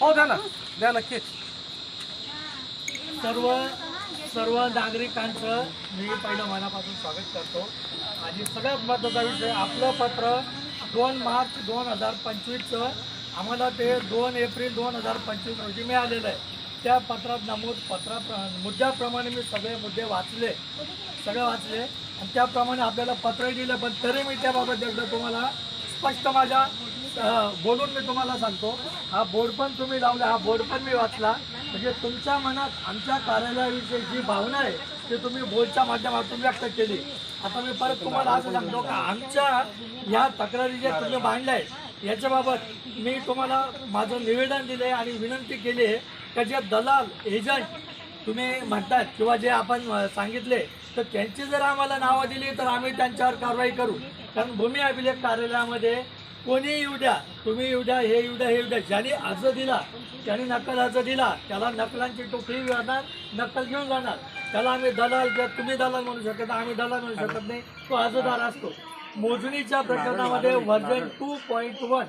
हो द्या ना. द्या नक्कीच सर्व सर्व नागरिकांचं मी पहिलं मनापासून स्वागत करतो. आणि सगळ्यात महत्त्वाचा विषय आपलं पत्र दोन मार्च दोन हजार पंचवीसचं आम्हाला ते दोन एप्रिल दोन हजार पंचवीस रोजी मिळालेलं आहे. त्या पत्रात नमूद पत्रा मुद्द्याप्रमाणे मी सगळे मुद्दे वाचले. सगळे वाचले. आणि त्याप्रमाणे आपल्याला पत्र दिलं पण तरी मी त्याबाबत एकदा तुम्हाला स्पष्ट माझ्या बोलून मी तुम्हाला सांगतो. हा बोर्ड पण तुम्ही लावला हा बोर्ड पण मी वाचला. म्हणजे तुमच्या मनात आमच्या कार्यालयाविषयी जी भावना आहे ती तुम्ही बोर्डच्या माध्यमातून व्यक्त केली. आता मी परत तुम्हाला असं सांगतो का आमच्या ह्या तक्रारी ज्या तुम्ही मांडल्या आहेत याच्याबाबत मी तुम्हाला माझं निवेदन दिलं आहे आणि विनंती केली आहे का जे दलाल एजंट तुम्ही म्हणतात किंवा जे आपण सांगितले तर त्यांची जर आम्हाला नावं दिली तर आम्ही त्यांच्यावर कारवाई करू. कारण भूमी अभिलेख कार्यालयामध्ये कोणी येऊ द्या तुम्ही येऊ द्या हे येऊ द्या हे येऊ द्या. ज्यांनी अर्ज दिला त्यांनी नकल अर्ज दिला त्याला नकलांची टोकरी जाणार नक्कल घेऊन जाणार. त्याला आम्ही दलाल तुम्ही दलाल म्हणू शकत आम्ही दलाल म्हणू शकत नाही. तो अर्जदार असतो. मोजणीच्या प्रकरणामध्ये व्हर्जन टू पॉईंट वन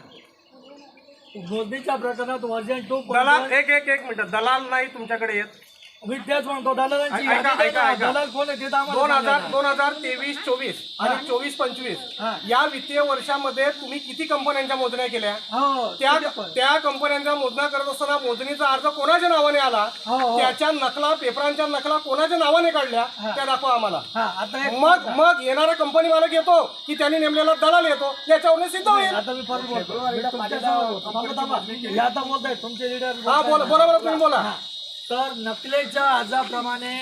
मोजणीच्या प्रकरणात व्हर्जन टू दलाल एक एक एक मिनिट. दलाल नाही तुमच्याकडे येत. मी तेच म्हणतो दलालांची ऐका, यादी द्या ऐका, ना. ऐका. दलाल कोण आहे ते तर आम्हाला दोन हजार सांगा. दोन हजार तेवीस चोवीस आणि चोवीस पंचवीस हा. या वित्तीय वर्षामध्ये तुम्ही किती कंपन्यांच्या मोजण्या केल्या हो त्या पण. त्या कंपन्यांच्या मोजण्या करत असताना मोजणीचा अर्ज कोणाच्या नावाने आला हो, हो. त्याच्या नकला पेपरांच्या नकला कोणाच्या नावाने काढल्या त्या दाखवा आम्हाला हा आता एक मग मग येणारा कंपनी मालक येतो की त्यांनी नेमलेला दलाल येतो याच्यावरून सिद्ध होईल आता मी परत बोलतो. थांबा, थांबा. हे आता बोलताय तुमचे लीडर हा बोला बोला बरं तुम्ही बोला तर नकलेच्या आजाप्रमाणे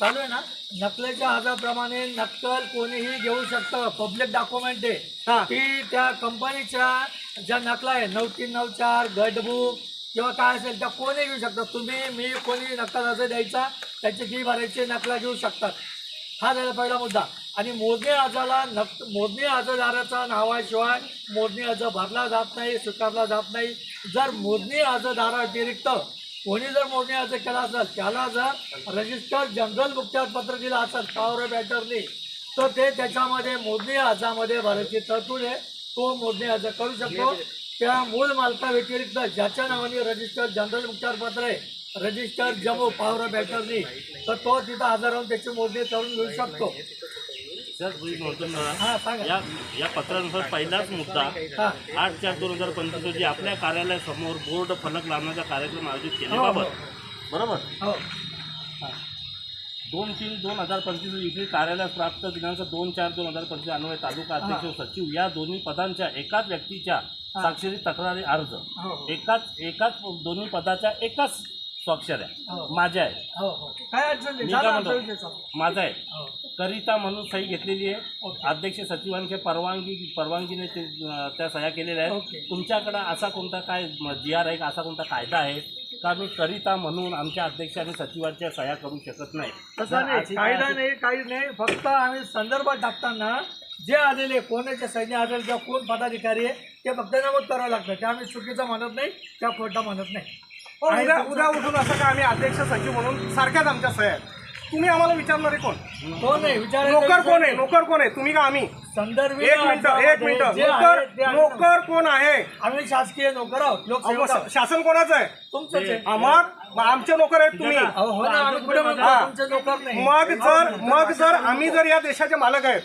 चालू आहे ना? नकलेच्या आजाप्रमाणे नक्कल कोणीही घेऊ शकतं. पब्लिक डॉक्युमेंट हा. आहे ती त्या कंपनीच्या ज्या नकला आहे नऊ तीन नऊ चार गटबुक किंवा काय असेल त्या कोणी घेऊ शकतात? तुम्ही मी कोणी नक्कल अर्ज द्यायचा त्याची फी भरायची नकला घेऊ शकतात. हा झाला पहिला मुद्दा. आणि मोजणी अर्जाला नक मोजणी अर्जदाराचा नावाशिवाय मोजणी अर्ज भरला जात नाही स्वीकारला जात नाही. जर मोजणी अर्जदाराव्यतिरिक्त कोणी जर मोठे असं केला असेल त्याला जर रजिस्टर जनरल मुखत्यारपत्र दिलं असेल पावर ऑफ तर ते त्याच्यामध्ये मोजणी अर्जामध्ये भरायची तरतूद आहे. तो मोजणी अर्ज करू शकतो. त्या मूळ मालका व्यतिरिक्त ज्याच्या नावाने रजिस्टर जनरल मुखत्यारपत्र आहे रजिस्टर जमो पावर ऑफ तर तो तिथं हजर राहून त्याची मोजणी करून घेऊ शकतो. म्हणतो ना. हा या या पत्रानुसार पहिलाच मुद्दा हा. आठ चार दोन हजार पंचवीस रोजी आपल्या कार्यालयासमोर बोर्ड फलक लावण्याचा कार्यक्रम आयोजित केल्याबाबत. बरोबर? हो. दोन तीन दोन हजार पंचवीस रोजी कार्यालयास प्राप्त दिनांक दोन चार दोन हजार पंचवीस अन्वये तालुका अध्यक्ष सचिव या दोन्ही पदांच्या एकाच व्यक्तीच्या स्वाक्षरी तक्रारी अर्ज. हो. एकाच एकाच दोन्ही पदाच्या एकाच स्वाक्षऱ्या हो. माझ्या आहे. हो हो. काय अडचण नाही. मी झालं काय आमचा म्हणतो? विषय संपला. माझा आहे. हो. करिता म्हणून सही घेतलेली आहे. अध्यक्ष सचिवांच्या परवानगी परवानगीने ते अं, त्या सह्या केलेल्या ओके. आहेत तुमच्याकडं असा कोणता काय जी आर आहे का? असा कोणता कायदा आहे का? मी करिता म्हणून आमच्या अध्यक्ष आणि सचिवांच्या सह्या करू शकत नाही. तसं जर नाही. अशी काय कायदा असेल- नाही काही नाही. फक्त आम्ही संदर्भ टाकताना जे आलेले कोणाच्या सैन्य आलेले किंवा कोण पदाधिकारी आहे ते फक्त नमूद करावं लागतं. ते आम्ही चुकीचं म्हणत नाही त्या खोटं म्हणत नाही. हो, उद्या उद्या उठून असं का आम्ही अध्यक्ष सचिव म्हणून सारख्याच आमच्या सह्या तुम्ही आम्हाला विचारणारे कोण? तो नाही विचार नोकर कोण आहे? नोकर कोण आहे? तुम्ही का आम्ही? संदर्भ एक मिनिट एक मिनिट. नोकर नोकर कोण आहे? आम्ही शासकीय नोकर आहोत. अहो, लोकसेवक आहोत. शासन कोणाचं आहे? तुमचंच आहे. हा, मग? आमचे नोकर आहेत तुम्ही. अहो, हो ना आम्ही कुठे म्हणतो? हा. तुमचे नोकर नाही. मग जर मग जर आम्ही जर या देशाचे मालक आहेत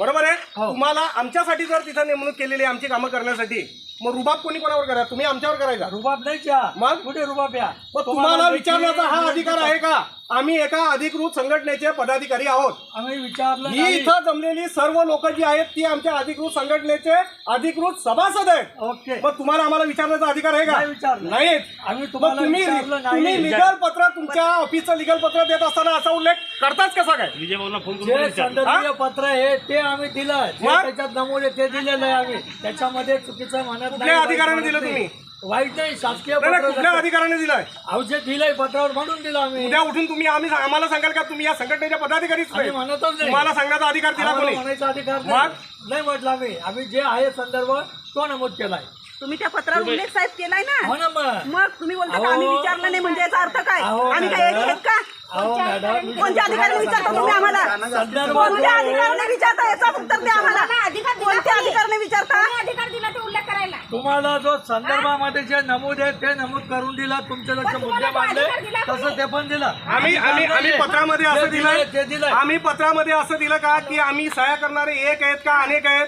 बरोबर आहे? हो. तुम्हाला आमच्यासाठी जर तिथं नेमणूक केलेली आहे आमची कामं करण्यासाठी मग रुबाब कोणी कोणावर करा तुम्ही आमच्यावर करायचा. रुबाब नाही मग? कुठे रुबाब या? मग तुम्हाला विचारण्याचा हा अधिकार आहे का? आम्ही एका अधिकृत संघटनेचे पदाधिकारी आहोत. आम्ही विचारलं ही नाही. इथं जमलेली सर्व लोक जी आहेत ती आमच्या अधिकृत संघटनेचे अधिकृत सभासद आहेत. ओके. मग तुम्हाला आम्हाला विचारण्याचा अधिकार आहे का? नाही विचारलं. नाही. आम्ही मग तुम्हाला तुम्ही विचारलं तुम्ही नाही लिगल पत्र तुमच्या ऑफिसचं लिगल पत्र देत असताना असा उल्लेख करताच कसा काय? विजय फोन करून जे विचार संदर्भीय पत्र आहे ते आम्ही दिलं. जे मग? त्याच्यात नमूद आहे ते दिलेलं आहे आम्ही. त्याच्यामध्ये चुकीचं म्हणत कुठल्या दिलं. तुम्ही? वाईट नाही शासकीय नाही, नाही, पत्र कुठल्या. अधिकाराने दिलाय? अहो जे दिलंय पत्रावर म्हणून दिलं आम्ही. उद्या उठून तुम्ही आम्ही आम्हाला सांगाल का तुम्ही या संघटनेच्या पदाधिकारीच आम्ही नाही म्हणतच नाही. तुम्हाला सांगण्याचा अधिकार दिला आम्हाला कोणी? म्हणायचा अधिकार नाही. नाही म्हटलं आम्ही. आम्ही जे आहे संदर्भ तो नमूद केलाय. तुम्ही त्या पत्रावर उल्लेख साहेब केलाय ना? हो ना मग. मग तुम्ही बोलता का आम्ही अहो. विचारलं नाही? म्हणजे याचा अर्थ काय? अहो, आम्ही काय मॅडम. आहेत का? अहो मॅडम मी कोणत्या अधिकाऱ्याने विचारता तुम्ही आम्हाला? कोणत्या अधिकाऱ्याने विचारता? याचा उत्तर द्या आम्हाला. कोणत्या कोणी? अधिकाऱ्याने विचारता? अधिकार दिला ते उल्लेख तुम्हाला जो संदर्भामध्ये जे नमूद आहे ते नमूद करून दिला तुमचे लक्ष पण मुद्दे तुम्हाला मांडले अधिकार दिला तसं ते पण दिलं. आम्ही आम्ही आम्ही पत्रामध्ये असं ते दिलंय, ते दिलंय दिलंय. आम्ही पत्रामध्ये असं दिलं का की आम्ही सह्या करणारे एक आहेत का अनेक आहेत?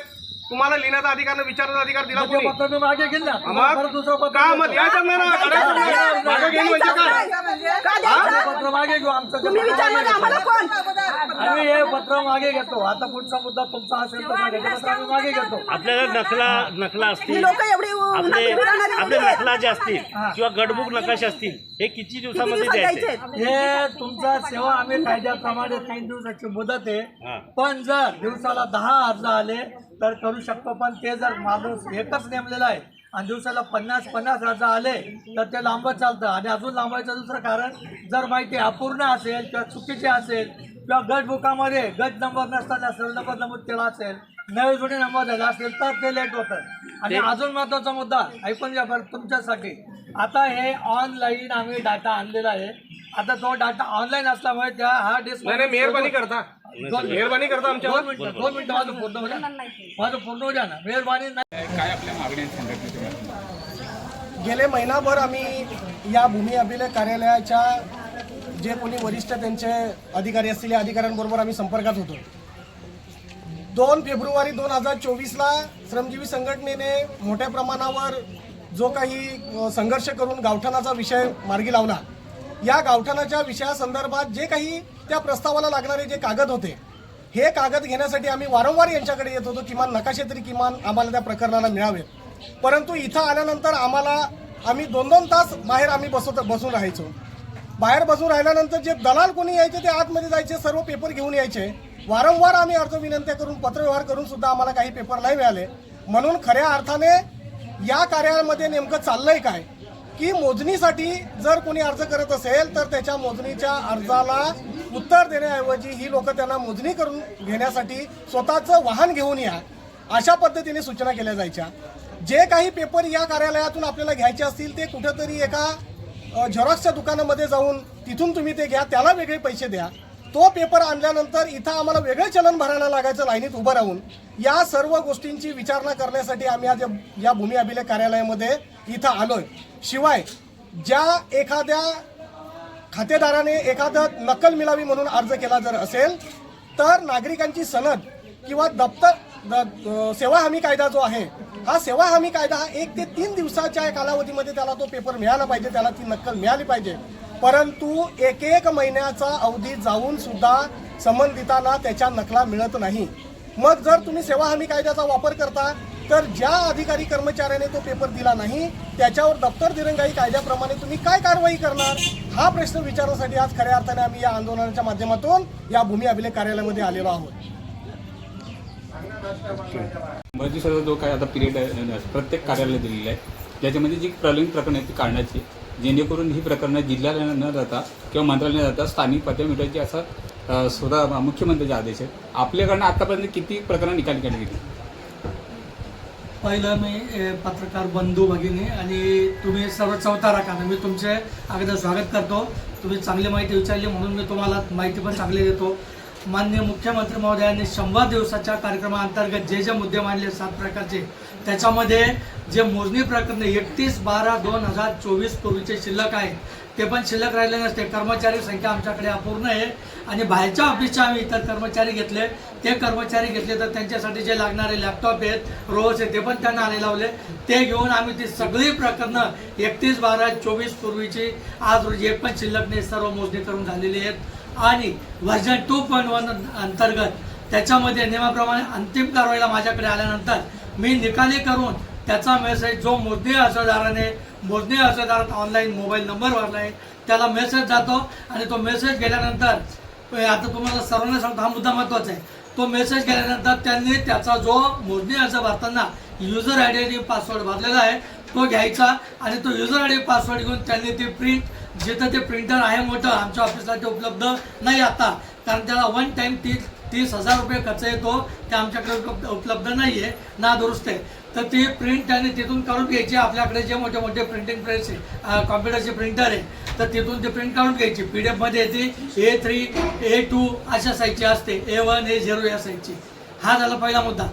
तुम्हाला लिहिण्याचा अधिकार नाही, विचारण्याचा अधिकार दिला कोणी? पत्र तुम्ही मागे घेईल ना परत दुसरं पत्र का मग देतो. द्यायचं नाही ना? करायचं नाही. मागं घेईन म्हणजे काय का? द्यायचं? पत्र मागे घेऊ आमचं ते तुम्ही पत्र विचारणार मागे आम्हाला कोण? घेऊ. आम्ही हे पत्र मागे घेतो. आता पुढचा मुद्दा तुमचा असेल तर मागे घेतो. पत्र आम्ही मागे घेतो. आपल्याला नकला नकला ही असतील. लोक एवढी उन्हात आपले उभी राहणारी आपले मुली आहेत. नकला जे असतील किंवा गडबुक नकाशे असतील हे किती किती दिवसामध्ये दिवसात द्यायचे? द्यायचे? हे तुमचा सेवा आम्ही कायद्याप्रमाणे तीन दिवसाची मुदत हा. आहे पण जर दिवसाला दहा अर्ज आले तर करू शकतो पण ते जर माणूस एकच नेमलेला आहे आणि दिवसाला पन्नास पन्नास अर्ज आले तर ते लांबत चालतं. आणि अजून लांबायचं दुसरं कारण जर माहिती अपूर्ण असेल किंवा चुकीची असेल किंवा गट बुकामध्ये गट नंबर नसताना सरळ नंबर नमूद केला असेल नवे जुने नंबर झाला असेल तर ते लेट होतं. आणि अजून महत्त्वाचा मुद्दा ऐकून घ्या बरं तुमच्यासाठी. आता हे ऑनलाईन आम्ही डाटा आणलेला आहे. आता तो डाटा ऑनलाईन असल्यामुळे त्या हा डिस्क मेहरबानी करता. मेहरबानी करता आमच्यावर. दोन मिनिटं माझं पूर्ण होऊ द्या. माझं पूर्ण होऊ द्या ना. मेहरबानी नाही. गेले महिनाभर आम्ही या भूमी अभिलेख कार्यालयाच्या जे कोणी वरिष्ठ त्यांचे अधिकारी असतील या अधिकाऱ्यांबरोबर आम्ही संपर्कात होतो. दोन फेब्रुवारी दोन हजार चोवीसला श्रमजीवी संघटनेने मोठ्या प्रमाणावर जो काही संघर्ष करून गावठाणाचा विषय मार्गी लावला. या गावठाणाच्या विषयासंदर्भात जे काही त्या प्रस्तावाला लागणारे जे कागद होते हे कागद घेण्यासाठी आम्ही वारंवार यांच्याकडे येत होतो किमान नकाशे तरी किमान आम्हाला त्या प्रकरणाला मिळावेत. परंतु इथं आल्यानंतर आम्हाला आम्ही दोन दोन तास बाहेर आम्ही बसवत बसून राहायचो. बाहेर बसून राहिल्यानंतर जे दलाल कोणी यायचे ते आतमध्ये जायचे सर्व पेपर घेऊन यायचे. वारंवार आम्ही अर्ज विनंत्या करून पत्रव्यवहार करून सुद्धा आम्हाला काही पेपर नाही मिळाले. म्हणून खऱ्या अर्थाने या कार्यामध्ये नेमकं चाललंय काय? की मोजणीसाठी जर कोणी अर्ज करत असेल तर त्याच्या मोजणीच्या अर्जाला उत्तर देण्याऐवजी ही लोक त्यांना मोजणी करून घेण्यासाठी स्वतःचं वाहन घेऊन या अशा पद्धतीने सूचना केल्या जायच्या. जे काही पेपर या कार्यालयातून आपल्याला घ्यायचे असतील ते कुठंतरी एका झेरॉक्सच्या दुकानामध्ये जाऊन तिथून तुम्ही ते घ्या त्याला वेगळे पैसे द्या. तो पेपर आणल्यानंतर इथं आम्हाला वेगळं चलन भरायला लागायचं लाईनीत उभं राहून. या सर्व गोष्टींची विचारणा करण्यासाठी आम्ही आज या भूमी अभिलेख कार्यालयामध्ये इथं आलोय. शिवाय ज्या एखाद्या खातेदाराने एखादं नक्कल मिळावी म्हणून अर्ज केला जर असेल तर नागरिकांची सनद किंवा दप्तर द- सेवा हमी कायदा जो आहे हा सेवा हमी कायदा हा एक ते तीन दिवसाच्या कालावधीमध्ये त्याला तो पेपर मिळाला पाहिजे त्याला ती नक्कल मिळाली पाहिजे. परंतु एक एक महिन्याचा अवधी जाऊन सुद्धा संबंधितांना त्याच्या नकला मिळत नाही. मग जर तुम्ही सेवा हमी कायद्याचा वापर करता तर ज्या अधिकारी कर्मचाऱ्याने तो पेपर दिला नाही त्याच्यावर दप्तर दिरंगाई कायद्याप्रमाणे तुम्ही काय कारवाई करणार? हा प्रश्न विचारण्यासाठी आज खऱ्या अर्थाने आम्ही या आंदोलनाच्या माध्यमातून या भूमी अभिलेख कार्यालयामध्ये आलेलो आहोत. दिवसाचा जो काय आता पिरियड आहे प्रत्येक कार्यालय दिलेला आहे ज्याच्यामध्ये जी प्रलंबित प्रकरण आहेत ती काढण्याची जेणेकरून ही प्रकरणं जिल्ह्याला न जाता किंवा मंत्रालयाला न जाता स्थानिक पातळी मिटवायची असा स्वतः मुख्यमंत्र्याचे आदेश आहेत. आपल्याकडनं आतापर्यंत किती प्रकरणं निकाली काढली गेली पहिलं मी पत्रकार बंधू भगिनी आणि तुम्ही सर्व चौथा राखा मी तुमचे अगदी स्वागत करतो. तुम्ही चांगली माहिती विचारली म्हणून मी तुम्हाला माहिती पण चांगली देतो. माननीय मुख्यमंत्री महोदयांनी शंभर दिवसाच्या कार्यक्रमाअंतर्गत जे जे मुद्दे मांडले सात प्रकारचे त्याच्यामध्ये जे मोजणी प्रकरण एकतीस बारा दोन हजार चोवीस पूर्वीचे शिल्लक आहे ते पण शिल्लक राहिले नसते. कर्मचारी संख्या आमच्याकडे अपूर्ण आहे आणि बाहेरच्या ऑफिसच्या आम्ही इतर कर्मचारी घेतले. ते कर्मचारी घेतले तर त्यांच्यासाठी जे लागणारे लॅपटॉप आहेत रोज आहेत ते पण त्यांना आले लावले. ते घेऊन आम्ही ती सगळी प्रकरणं एकतीस बारा चोवीस पूर्वीची आज रोजी एक पण शिल्लक नाही सर्व मोजणी करून झालेली आहेत. आणि व्हर्जन टू पॉईंट वन अंतर्गत त्याच्यामध्ये नियमाप्रमाणे अंतिम कारवाईला माझ्याकडे आल्यानंतर मी निकाली करून त्याचा मेसेज जो मोजणी अर्जदाराने मोजणी अर्जदारात ऑनलाईन मोबाईल नंबर भरला आहे त्याला मेसेज जातो. आणि तो मेसेज गेल्यानंतर आता तुम्हाला सर्वांना सांगतो हा मुद्दा महत्त्वाचा आहे. तो मेसेज गेल्यानंतर त्यांनी त्याचा जो मोजणी अर्ज भरताना युजर आय डी आणि पासवर्ड भरलेला आहे तो घ्यायचा आणि तो युजर आय डी पासवर्ड घेऊन त्यांनी ती प्रिंट जिथं ते प्रिंटर आहे मोठं आमच्या ऑफिसला ते उपलब्ध नाही आता. कारण त्याला वन टाईम तीस तीस हजार रुपये खर्च येतो ते आमच्याकडे उपलब्ध उपलब्ध नाही आहे ना दुरुस्त आहे. तर ती प्रिंट त्याने तिथून काढून घ्यायची. आपल्याकडे जे मोठे मोठे प्रिंटिंग प्रेस आहे कॉम्प्युटरचे प्रिंटर आहे तर तिथून ते प्रिंट काढून घ्यायची. पी डी एफमध्ये येते ए थ्री ए टू अशा साईजची असते. ए वन ए झिरो या साईजची हा झाला पहिला मुद्दा.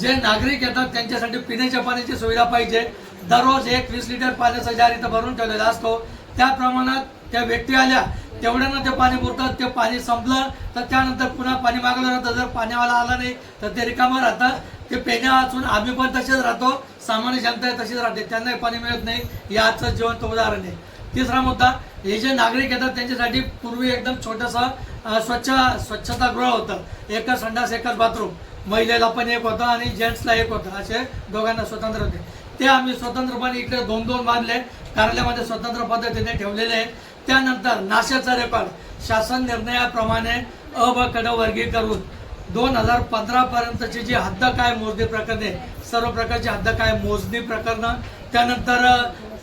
जे नागरिक येतात त्यांच्यासाठी पिण्याच्या पाण्याची सुविधा पाहिजे. दररोज एक वीस लिटर पाण्याचा जार इथं भरून ठेवलेला असतो. त्या प्रमाणात त्या व्यक्ती आल्या तेवढ्यानं ते पाणी पुरतात ते पाणी संपलं तर त्यानंतर पुन्हा पाणी मागलं जातं. जर पाण्यावाला आला नाही तर ते रिकामं राहतं. ते पेण्या वाचून आम्ही पण तसेच राहतो. सामान्य जनता तशीच राहते. त्यांनाही पाणी मिळत नाही. याचं आजचं जिवंत उदाहरण आहे. तिसरा मुद्दा हे जे नागरिक येतात त्यांच्यासाठी पूर्वी एकदम छोटंसं स्वच्छ स्वच्छतागृह होतं. एकच संडास एकच बाथरूम. महिलेला पण एक होतं आणि जेंट्सला एक होतं. असे दोघांना स्वतंत्र होते. ते आम्ही स्वतंत्रपणे इकडे दोन दोन बांधले. कार्यालयामध्ये स्वतंत्र पद्धतीने ठेवलेले आहे. त्यानंतर नाशाचा रेकॉर्ड शासन निर्णयाप्रमाणे अ ब कड वर्गीय करून दोन हजार पंधरा पर्यंतचे जी हद्द काय मोजणी प्रकरणे सर्व प्रकारचे हद्द काय मोजणी प्रकरणं त्यानंतर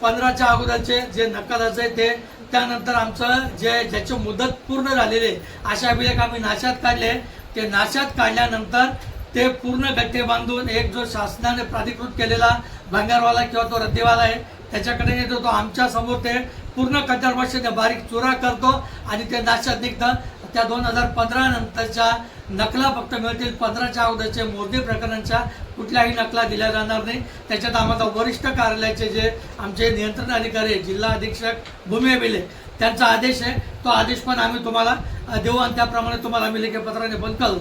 पंधराच्या अगोदरचे जे नकालाचे ते त्यानंतर आमचं जे ज्याची मुदत पूर्ण झालेली आहे अशा अभिलेख आम्ही नाशात काढले. ते नाशात काढल्यानंतर ते पूर्ण गट्टे बांधून एक जो शासनाने प्राधिकृत केलेला भंगारवाला किंवा तो रद्दीवाला आहे त्याच्याकडे येतो तो आमच्यासमोर ते पूर्ण कटर मशीने बारीक चुरा करतो आणि ते नाशात निघतं. त्या दोन हजार पंधरा नंतरच्या नकला फक्त मिळतील पंधराच्या अगोदरचे मोर्दी प्रकरणांच्या कुठल्याही नकला दिल्या जाणार नाही. त्याच्यात आम्हाला वरिष्ठ कार्यालयाचे जे आमचे नियंत्रण अधिकारी जिल्हा अधीक्षक भूमी बिले त्यांचा आदेश आहे. तो आदेश पण आम्ही तुम्हाला देऊ आणि त्याप्रमाणे तुम्हाला आम्ही लेखी पत्राने पण कळू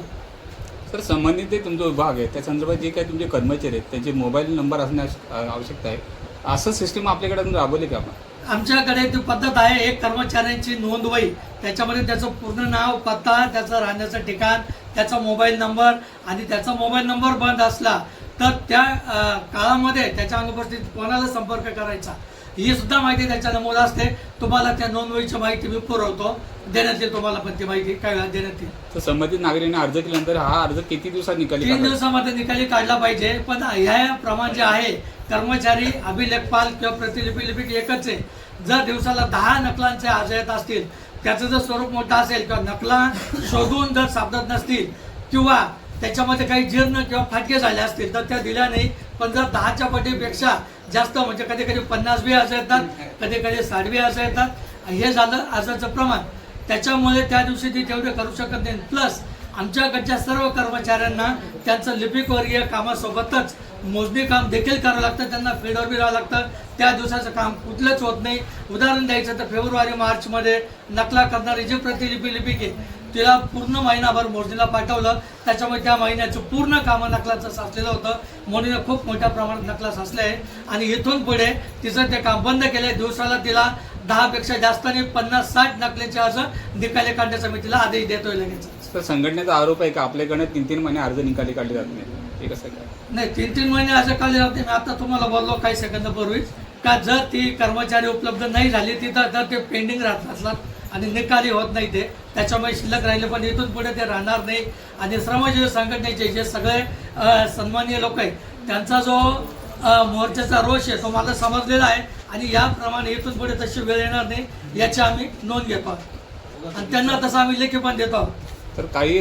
सर संबंधित जे तुमचा विभाग आहे. त्या संदर्भात जे काही तुमचे कर्मचारी आहेत त्यांचे मोबाईल नंबर असणे आवश्यकता आहे. असं सिस्टीम आपल्याकडे राबवली का आपण? आमच्याकडे ती पद्धत आहे एक कर्मचाऱ्यांची नोंदवही त्याच्यामध्ये त्याचं पूर्ण नाव पत्ता त्याचं राहण्याचं ठिकाण त्याचा मोबाईल नंबर आणि त्याचा मोबाईल नंबर बंद असला तर त्या काळामध्ये त्याच्या अनुपस्थित कोणाला संपर्क करायचा? ही सुद्धा माहिती त्याच्या नमूद असते. तुम्हाला त्या नोंदवहीची माहिती मी पुरवतो. देण्यात येईल तुम्हाला पण ती माहिती. काय देण्यात येईल? तर संबंधित नागरिकांनी अर्ज केल्यानंतर हा अर्ज किती दिवसात निकाली तीन? दिवसामध्ये निकाली काढला पाहिजे. पण ह्या प्रमाण जे आहे कर्मचारी अभिलेखपाल किंवा प्रतिलिपी लिपिक एकच आहे. जर दिवसाला दहा नकलांचे आज येत असतील त्याचं जर स्वरूप मोठं असेल किंवा नकला शोधून जर सापडत नसतील किंवा त्याच्यामध्ये काही जीर्ण किंवा फाटके झाले असतील तर त्या दिल्या नाही. पण जर दहाच्या पटीपेक्षा जास्त म्हणजे कधी कधी पन्नास बी असं येतात कधी कधी साठ बी असं येतात. हे झालं अर्जाचं प्रमाण. त्याच्यामुळे त्या दिवशी ती तेवढे करू शकत नाही. प्लस आमच्याकडच्या सर्व कर्मचाऱ्यांना त्यांचं लिपिकवर्गीय कामासोबतच मोजणी काम देखील करावं लागतं त्यांना फील्डवर बी राहावं लागतं. त्या दिवसाचं काम कुठलंच होत नाही. उदाहरण द्यायचं तर फेब्रुवारी मार्चमध्ये नकला करणारी जी प्रतिलिपी लिपिक आहे तिला पूर्ण महिनाभर मोजणीला पाठवलं. त्याच्यामुळे त्या महिन्याचं पूर्ण कामं नकलाचं साचलेलं होतं. म्हणून खूप मोठ्या प्रमाणात नकला साचले आहे. आणि इथून पुढे तिचं ते काम बंद केलं दिवसाला तिला दहापेक्षा जास्त आणि पन्नास साठ नकलेचे असं निकाले काढण्याचा मी तिला आदेश देतोय लगेच. तर संघटनेचा आरोप आहे का? आपल्याकडे तीन तीन महिने अर्ज निकाली काढले जात नाही हे कसं काय? नाही तीन तीन महिने असं काढले जाते मी आता तुम्हाला बोललो काही सेकंदापूर्वीच का जर ती कर्मचारी उपलब्ध नाही झाली तिथं जर ते पेंडिंग राहत असतात आणि निकाली होत नाही ते त्याच्यामुळे शिल्लक राहिले पण इथून पुढे ते राहणार नाही. आणि श्रमजीवी संघटनेचे जे सगळे सन्माननीय लोक आहेत त्यांचा जो मोर्चाचा रोष आहे तो मला समजलेला आहे. आणि याप्रमाणे इथून पुढे तशी वेळ येणार नाही याची आम्ही नोंद घेतो आणि त्यांना तसं आम्ही लेखी पण देतो आहोत. तर काही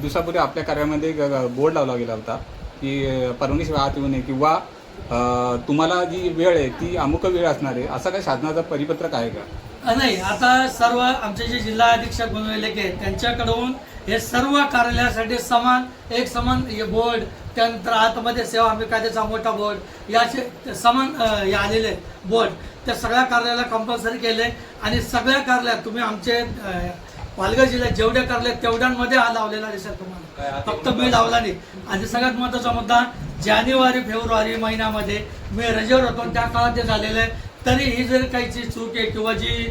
दिवसापूर्वी आपल्या कार्यामध्ये बोर्ड लावला गेला होता की अ, परवानगीशिवाय आत येऊ नये किंवा तुम्हाला जी वेळ आहे ती अमुक वेळ असणार आहे असा काही शासनाचा परिपत्रक आहे का? नाही आता सर्व आमचे जे जिल्हा अधीक्षक बनवलेले आहेत त्यांच्याकडून हे सर्व कार्यालयासाठी समान एक समान हे बोर्ड त्यानंतर आतमध्ये सेवा हमी कायद्याचा मोठा बोर्ड याचे समान हे आलेले बोर्ड त्या सगळ्या कार्यालयाला कंपल्सरी केले आणि सगळ्या कार्यालयात तुम्ही आमचे पालघर जिल्ह्यात जेवढ्या कार्यालय आहेत, तेवढ्यांमध्ये हा लावलेला दिसेल तुम्हाला. फक्त मी लावला नाही आणि सगळ्यात महत्त्वाचा मुद्दा जानेवारी फेब्रुवारी महिन्यामध्ये मी रजेवर होतो त्या काळात ते झालेलं आहे तरी ही जर काही जी चूक आहे किंवा जी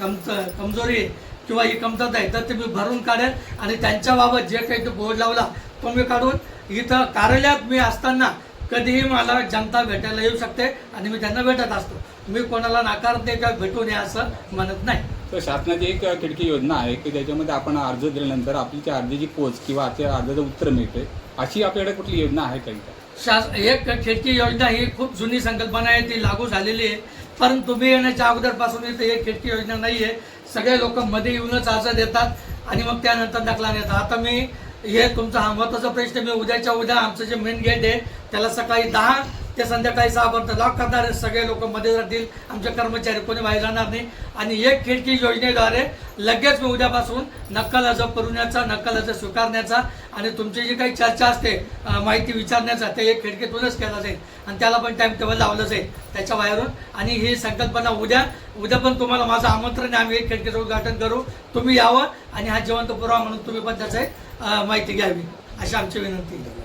कमत कमजोरी आहे किंवा ही कमतरता आहे तर ते मी भरून काढेल आणि त्यांच्याबाबत जे काही तो बोर्ड लावला तो मी काढून इथं कार्यालयात मी असताना कधीही मला जनता भेटायला येऊ शकते आणि मी त्यांना भेटत असतो. मी कोणाला नाकारत नाही किंवा भेटू नये असं म्हणत नाही. तर शासनाची एक खिडकी योजना आहे की त्याच्यामध्ये आपण अर्ज दिल्यानंतर आपली त्या अर्जाची पोच किंवा त्या अर्जाचं उत्तर मिळते अशी आपल्याकडे कुठली योजना आहे का इथं? शास एक खिडकी योजना ही खूप जुनी संकल्पना आहे ती लागू झालेली आहे. पण तुम्ही येण्याच्या अगोदरपासून इथे एक खिडकी योजना नाही आहे सगळे लोक मध्ये येऊनच अर्ज देतात आणि मग त्यानंतर दाखला नेतात आता मी हे तुमचा हा महत्त्वाचा प्रश्न मी उद्याच्या उद्या आमचं जे मेन गेट आहे त्याला सकाळी दहा ते संध्याकाळी सहापर्यंत लॉक करणार सगळे लोक मध्ये राहतील. आमचे कर्मचारी कोणी बाहेर जाणार नाही. आणि एक खिडकी योजनेद्वारे लगेच मी उद्यापासून नक्कल अर्ज पुरवण्याचा नक्कल अर्ज स्वीकारण्याचा आणि तुमची जी काही चर्चा असते माहिती विचारण्याचा ते एक खिडकीतूनच केला जाईल. आणि त्याला पण टाइम टेबल लावलं जाईल त्याच्या बाहेरून. आणि ही संकल्पना उद्या उद्या पण तुम्हाला माझं आमंत्रण आहे. आम्ही एक खिडकीचं उद्घाटन करू. तुम्ही यावं आणि हा जिवंत पुरावा म्हणून तुम्ही पण त्याचा माहिती घ्यावी. अशी आमची विनंती आहे.